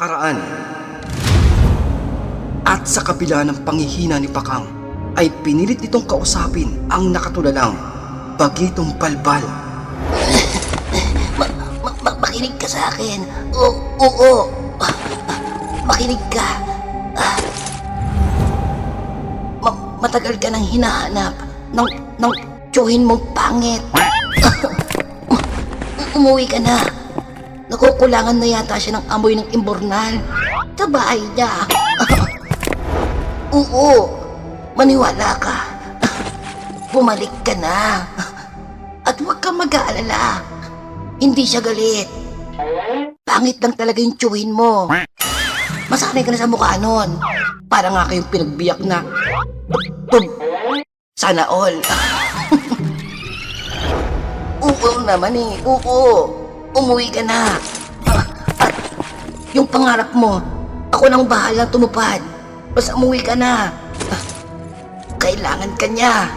ang nakaraan. At sa kabila ng pangihina ni Pakang, ay pinilit nitong kausapin ang nakatulalang bagitong balbal. Ma- ma- ma- makinig ka sa akin. Oo, oo. Makinig ka. Ma- matagal ka nang hinahanap ng, ng tsuhin mong pangit. Umuwi ka na. Nakukulangan na yata siya ng amoy ng imbornal. Sa bahay niya. Oo. Maniwala ka. Bumalik ka na. At huwag kang mag-aalala. Hindi siya galit. Pangit lang talaga yung tsuhin mo. Masanay ka na sa mukha nun. Para nga kayong pinagbiyak na. Tub. Sana all. Oo naman eh. Oo. Umuwi ka na. Yung pangarap mo, ako nang bahala tumupad. Basta umuwi ka na. Kailangan ka niya.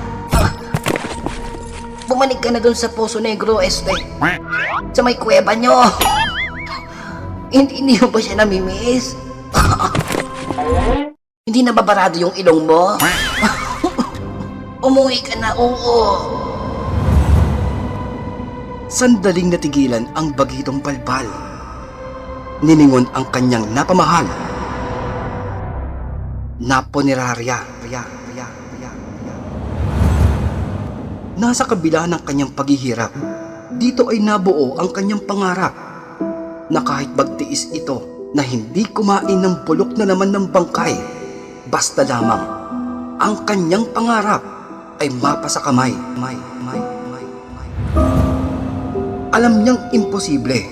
Bumalik ka na dun sa Poso Negro, Este. Sa may kuweba nyo. Hindi niyo ba siya namimiss? Hindi na babarado yung ilong mo? Umuwi ka na, oo. Sandaling natigilan ang bagitong balbal. Niningon ang kanyang napamahal. Naponerarya. Rya, rya, rya, rya. Nasa kabila ng kanyang paghihirap, dito ay nabuo ang kanyang pangarap na kahit magtiis ito na hindi kumain ng bulok na naman ng bangkay, basta lamang ang kanyang pangarap ay kamay. May, may, may, may. Alam niyang imposible,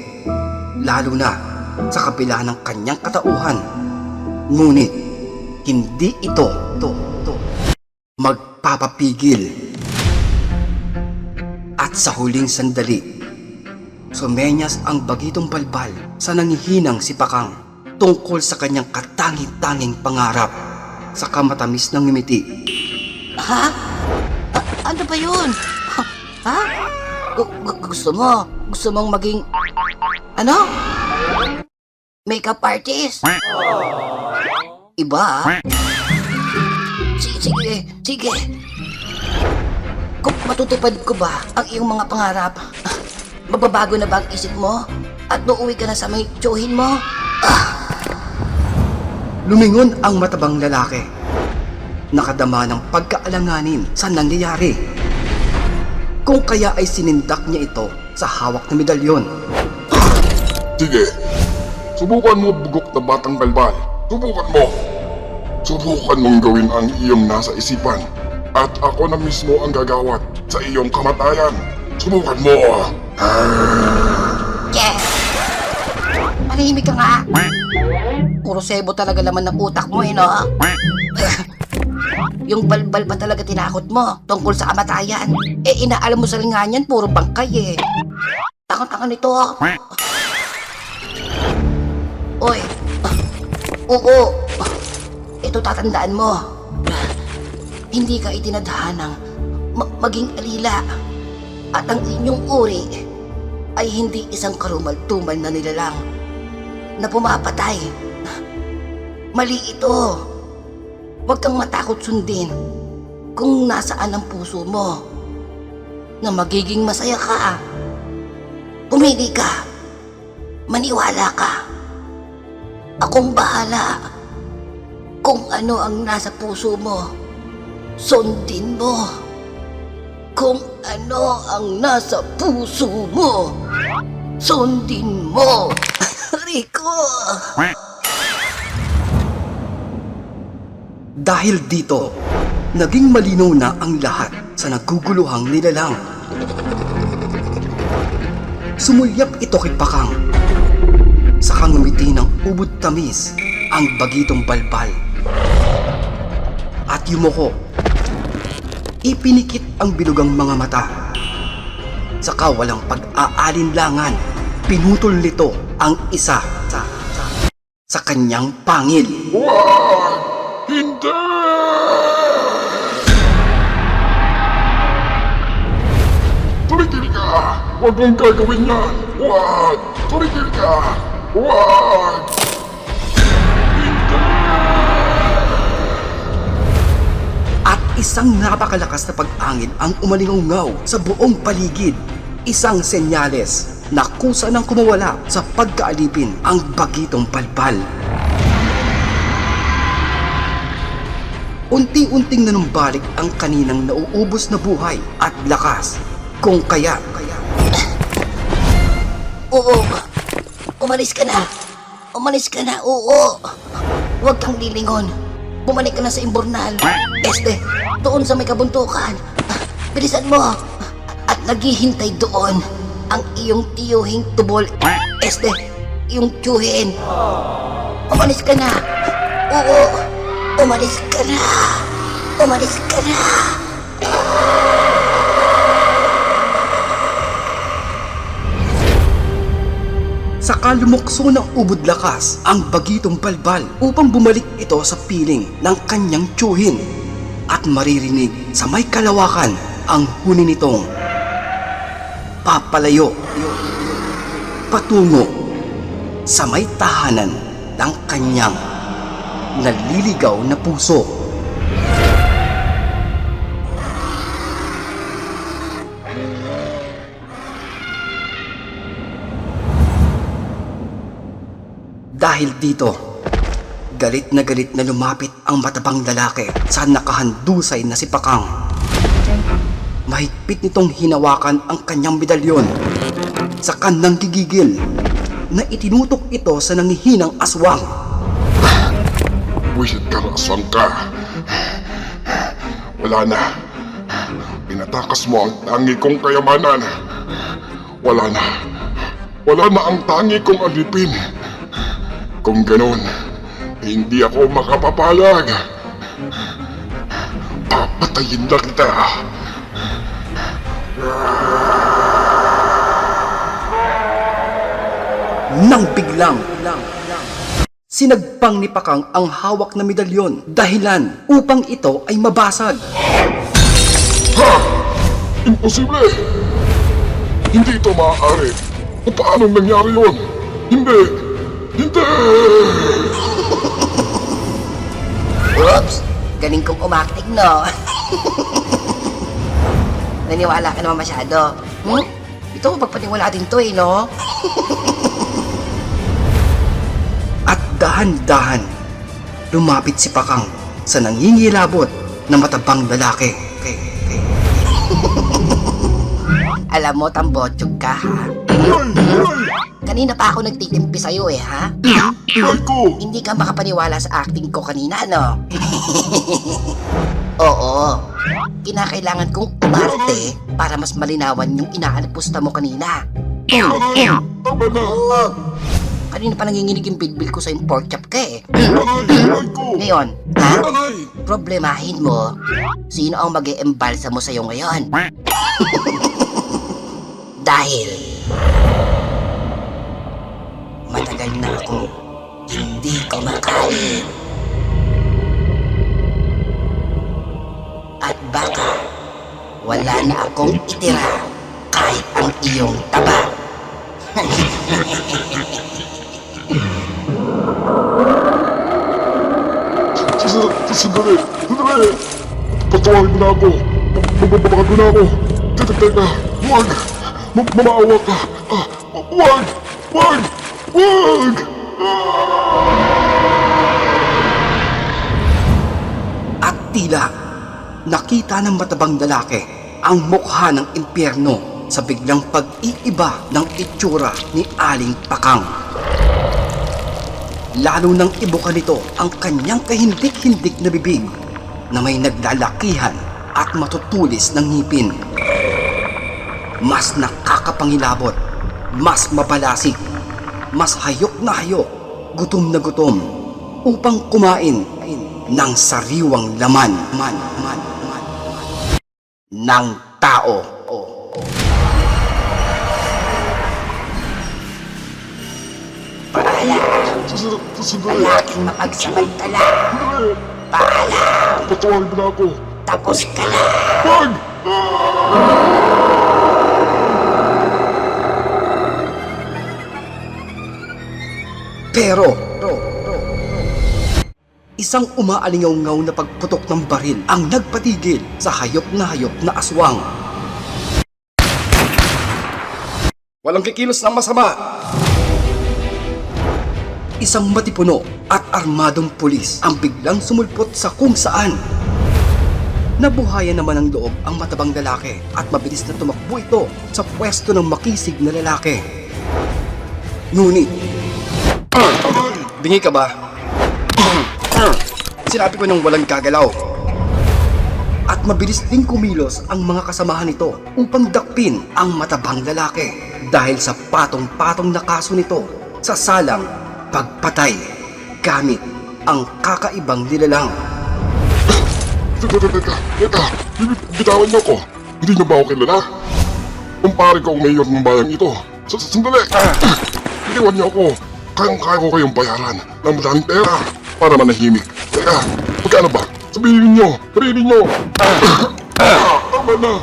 lalo na sa kabila ng kanyang katauhan. Ngunit, hindi ito, to, to, magpapapigil. At sa huling sandali, sumenyas ang bagitong balbal sa nangihinang si Pakang tungkol sa kanyang katangi-tanging pangarap sa kamatamis ng ngumiti. Ha? A- ano ba yun? Ha? Gu- gu- gusto mo? Gusto mong maging... Ano? Makeup artist? Iba? ah. Si- sige, sige. Kung matutupad ko ba ang iyong mga pangarap, mababago na ba ang isip mo? At uuwi ka na sa may tsuhin mo? Lumingon ang matabang lalaki. Nakadama ng pagkaalanganin sa nangyayari. Kung kaya ay sinindak niya ito sa hawak na medalyon. Sige. Subukan mo bugok na batang balbal. Subukan mo. Subukan mong gawin ang iyong nasa isipan. At ako na mismo ang gagawat sa iyong kamatayan. Subukan mo. Yes! Manahimik ka nga! Puro sebo talaga laman ng utak mo eh, no? Yung balbal pa talaga tinakot mo tungkol sa kamatayan. Eh, inaalam mo sa linganyan, puro bangkay eh. Takot-takot nito. Oy! Oo! Ito tatandaan mo. Hindi ka itinadhanang ma- maging alila. At ang inyong uri ay hindi isang karumal-tumal na nilalang na pumapatay. Mali ito. Huwag kang matakot sundin kung nasaan ang puso mo na magiging masaya ka. Pumili ka. Maniwala ka. Akong bahala kung ano ang nasa puso mo. Sundin mo kung ano ang nasa puso mo. Sundin mo. Rico! Dahil dito, naging malinaw na ang lahat sa naguguluhang nilalang. Sumulyap ito kay Pakang. Kangumiti ng ubod tamis ang bagitong balbal. At yumuko. Ipinikit ang bilugang mga mata. Saka walang pag-aalinlangan, pinutol nito ang isa sa, sa, sa kanyang pangil. Wag! Hindi! Tumigil ka! Huwag mong gagawin yan! Huwag! Tumigil ka! Roar! isang napakalakas na pag-angin ang umalingaw sa buong paligid. Isang senyales na kusa nang kumawala sa pagkaalipin ang bagitong palpal. Unti-unting nanumbalik ang kaninang nauubos na buhay at lakas. Kung kaya... kaya. Oo! Oh, Umalis ka na. Umalis ka na, oo. Huwag kang lilingon. Bumalik ka na sa imbornal. Este, doon sa may kabuntukan. Bilisan mo. At naghihintay doon ang iyong tiyuhing tubol. Este, iyong tiyuhin. Umalis ka na. Oo. Umalis ka na. Umalis ka na. Saka lumukso ng ubod lakas ang bagitong balbal upang bumalik ito sa piling ng kanyang tsuhin at maririnig sa may kalawakan ang huni nitong papalayo patungo sa may tahanan ng kanyang naliligaw na puso. Dahil dito, galit na galit na lumapit ang matabang lalaki sa nakahandusay na si Pakang. Mahigpit nitong hinawakan ang kanyang medalyon sa kanang gigigil na itinutok ito sa nangihinang aswang. Wisit kang aswang ka. Wala na. Pinatakas mo ang tangi kong kayamanan. Wala na. Wala na ang tangi kong alipin. Kung ganun, hindi ako makapapalag. Papatayin na kita. Nang biglang, sinagpang ni Pakang ang hawak na medalyon dahilan upang ito ay mabasag. Ha! Imposible! Hindi ito maaari. Paano nangyari yun? Hindi! Hindi! Oops! Galing kong umakting, no? Naniwala ka naman masyado. Hmm? Ito, pagpaniwala din to eh, no? At dahan-dahan, lumapit si Pakang sa nangingilabot na matabang lalaki. Alam mo, tambotsog ka, ha? Kanina pa ako nagtitimpi sa'yo eh, ha? Ay ko! Hindi ka makapaniwala sa acting ko kanina, no? Oo. Kinakailangan kong umarte para mas malinawan yung inaanapusta mo kanina. Tama na! Kanina pa nanginginig yung bilbil ko sa yung pork chop ka eh. Ngayon, ha? Problemahin mo, sino ang mag embalsa mo sa'yo ngayon? Dahil, matagal na ako hindi kumakain. At baka, wala na akong itira kahit ang iyong taba. Sandali! Sandali! Patawarin mo na ako! Mababakan mo na ako! Teka, teka! Huwag! Ma- Mamaawa ka! Ah, Huwag! Huwag! Huwag! At tila, nakita ng matabang lalaki ang mukha ng impyerno sa biglang pag-iiba ng itsura ni Aling Pakang. Lalo nang ibuka nito ang kanyang kahindik-hindik na bibig na may naglalakihan at matutulis ng ngipin. Mas nakakapangilabot, mas mabalasik, mas hayok na hayok, gutom na gutom, upang kumain ng sariwang laman man, man, man, man, ng tao. Sandali! Sandali! Lalaking mapagsamantala, Sandali! Patawarin mo na ako! tapos ka na. Huwag! Pero, Isang umaalingaw-ngaw na pagputok ng baril ang nagpatigil sa hayop na hayop na aswang. Walang kikilos ng masama! Isang matipuno at armadong pulis ang biglang sumulpot sa kung saan. Nabuhayan naman ng loob ang matabang lalaki at mabilis na tumakbo ito sa pwesto ng makisig na lalaki. Ngunit, bingi ka ba? Sinabi ko nang walang gagalaw. At mabilis din kumilos ang mga kasamahan nito upang dakpin ang matabang lalaki dahil sa patong-patong na kaso nito sa salang pagpatay gamit ang kakaibang nilalang. Teka, teka, teka, teka, Bit- bitawan niyo ko. Hindi niyo ba ako kilala? Kumpare ko ang mayor ng bayang ito. Sandali! Iniwan niyo ako. Kayang-kaya ko kayong bayaran ng madaming pera para manahimik. Teka, magkano ba? Sabihin niyo, sabihin niyo. Tama na.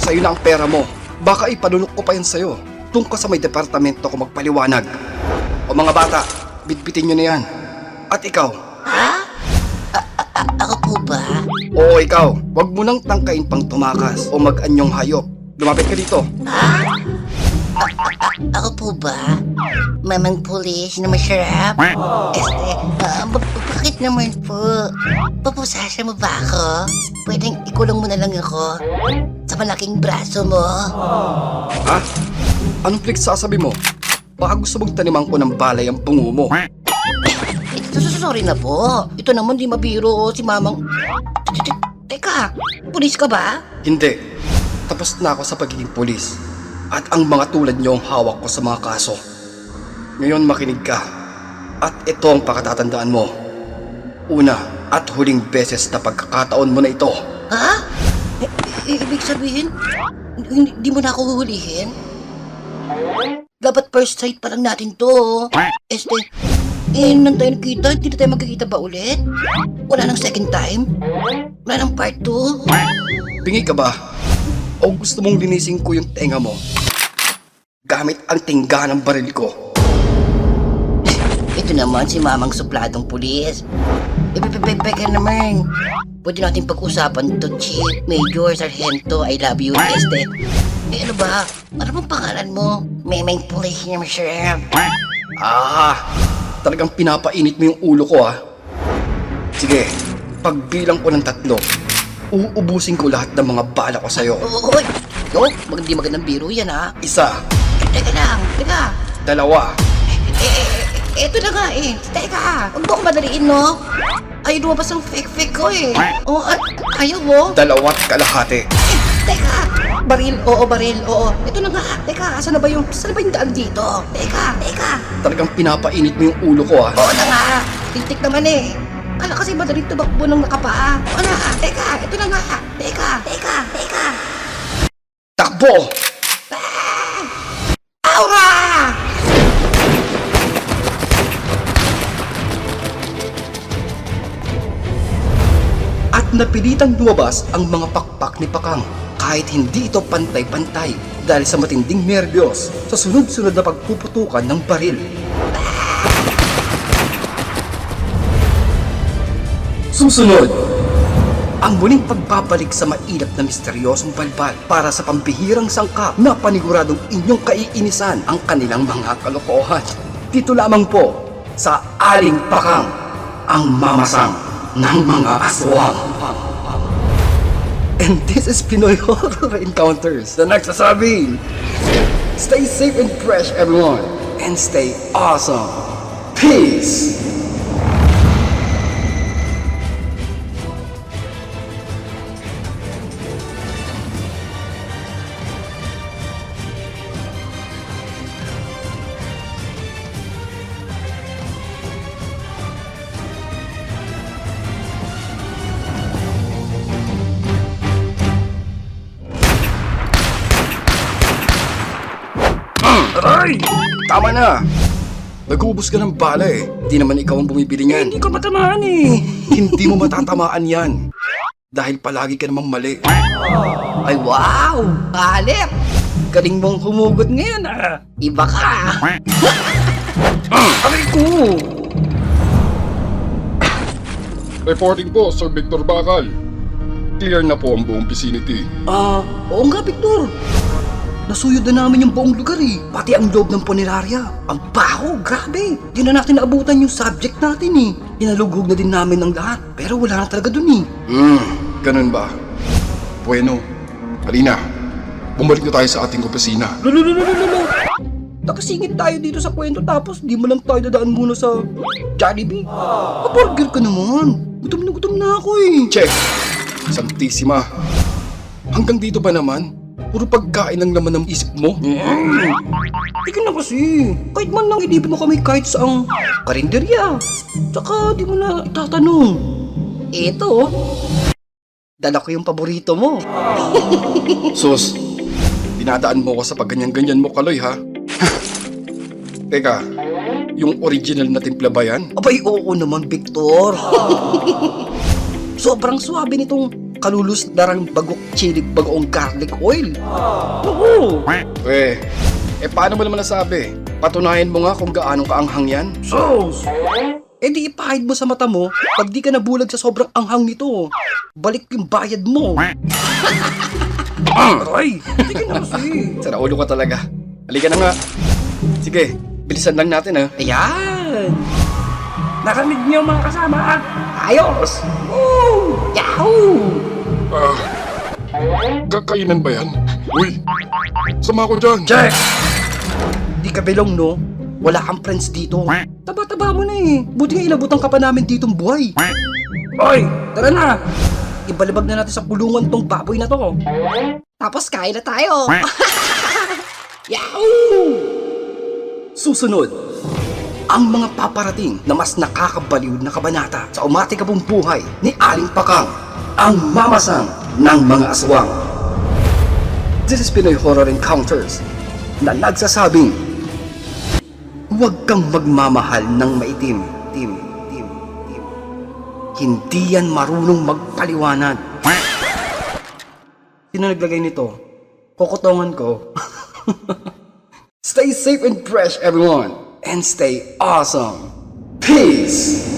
Sa'yo na ang pera mo. Baka ipanunok ko pa yan sa'yo. Ka sa may departamento ko magpaliwanag. O mga bata, bitbitin nyo na yan. At ikaw, Ako po ba? oo ikaw, wag mo nang tangkain pang tumakas o mag-anyong hayop. Lumapit ka dito. Ako po ba? Mamang pulis na masarap? Este, ba- bakit naman po? Papusasa mo ba ako? Pwedeng ikulong mo na lang ako sa malaking braso mo. Ha? Anong flex sasabi mo? Baka gusto mong taniman ko ng balay ang bungo mo. Ito, sorry na po. Ito naman di mabiro si mamang... Te- te- Teka, pulis ka ba? Hindi. Tapos na ako sa pagiging pulis. At ang mga tulad niyo ang hawak ko sa mga kaso. Ngayon makinig ka. At ito ang pakatatandaan mo. Una at huling beses na pagkakataon mo na ito. Ha? I- ibig sabihin, hindi di mo na ako huhulihin? Dapat first sight pa lang natin to. Este, eh, nang tayo nakita, hindi na tayo magkikita ba ulit? Wala nang second time? Wala nang part 2? Bingi ka ba? O gusto mong linisin ko yung tenga mo? Gamit ang tingga ng baril ko. Ito naman si mamang supladong pulis. Ka naman. Pwede natin pag-usapan to, Chief, Major, Sargento, I love you, Este. Eh, ano ba? Ano bang pangalan mo? May may pulis niya, Sheriff. Ah, talagang pinapainit mo yung ulo ko ah. Sige, pagbilang ko ng tatlo, uubusin ko lahat ng mga bala ko sa'yo. Uy! Yo, mag di magandang biro yan, ha? Isa, Teka lang, teka. dalawa, Eh, eto na nga eh. Teka, huwag mo akong madaliin, no? Ay, lumabas ang fake-fake ko eh. Oh, at ayaw mo? dalawat kalahati. Eh, teka! Baril, oo, baril, oo. Ito na nga. Teka, saan na ba yung, saan na ba yung daan dito? Teka, teka. Talagang pinapainit mo yung ulo ko ah. Oo na nga. Tintik naman eh. Kala kasi madaling tumakbo ng nakapaa. Oo na, teka, ito na nga. Teka, teka, teka. Takbo! At napilitang lumabas ang mga pakpak ni Pakang kahit hindi ito pantay-pantay dahil sa matinding nerbiyos sa sunod-sunod na pagpuputukan ng baril. Susunod, ang muling pagbabalik sa mailap na misteryosong balbal para sa pambihirang sangkap na paniguradong inyong kaiinisan ang kanilang mga kalokohan. Dito lamang po sa Aling Pakang, ang mamasang ng mga aswang. And this is Pinoy Horror Encounters, the nagsasabi, Stay safe and fresh everyone, and stay awesome. Peace! Aray! Tama na! Nag-uubos ka ng bala eh. Hindi naman ikaw ang bumibili niyan. hindi ko matamaan eh. hindi mo matatamaan yan. Dahil palagi ka namang mali. Ay, wow! Halip! Galing mong humugot ngayon, ah. Iba ka. Aray ko! Reporting po, Sir Victor Bakal. Clear na po ang buong vicinity. Ah, oo nga, Victor. Nasuyod na namin yung buong lugar eh. Pati ang loob ng punerarya. Ang baho, grabe. Di na natin naabutan yung subject natin eh. Inalugog na din namin ng lahat. Pero wala na talaga dun eh. Hmm, ganun ba? Bueno, halina. Bumalik na tayo sa ating opisina. Lulululululu. Nakasingit tayo dito sa kwento tapos di mo lang tayo dadaan muna sa Jollibee. Kaburger ka naman. Gutom na gutom na ako eh. Check! Santisima. Hanggang dito ba naman? Puro pagkain lang naman ng isip mo? Ikaw na kasi. Kahit man lang ilipin mo kami kahit sa ang karinderya. Tsaka di mo na itatanong. Eto oh. Dala ko yung paborito mo. Sus, dinadaan mo ko sa pagganyan-ganyan mo kaloy ha? Teka, yung original na timpla ba yan? Abay, oo naman, Victor. Sobrang swabe nitong kalulus darang bagok chili bagoong garlic oil. Oo. Eh, eh paano mo naman nasabi? Patunayan mo nga kung gaano kaanghang yan. Sus! Eh di ipahid mo sa mata mo pag di ka nabulag sa sobrang anghang nito. Balik yung bayad mo. Aray! Sige na kasi. Sa ulo ka talaga. Halika na nga. Sige, bilisan lang natin ha. Ayan! Narinig niyo mga kasama? Ayos! Woo! Yahoo! Ah, kakainan ba yan? Uy, sama ko dyan. Check! Di ka belong, no? Wala kang friends dito. Taba-taba mo na eh. Buti nga inabutan ka pa namin ditong buhay. Oy, tara na! Ibalibag na natin sa kulungan tong baboy na to. Tapos kain na tayo. Yahoo! Susunod, ang mga paparating na mas nakakabaliw na kabanata sa umatikabong buhay ni Aling Pakang, ang mamasang ng mga aswang. This is Pinoy Horror Encounters na nagsasabing Huwag kang magmamahal ng maitim, tim, tim, tim. Hindi yan marunong magpaliwanag. Sino naglagay nito? Kokotongan ko. stay safe and fresh, everyone. And stay awesome. Peace!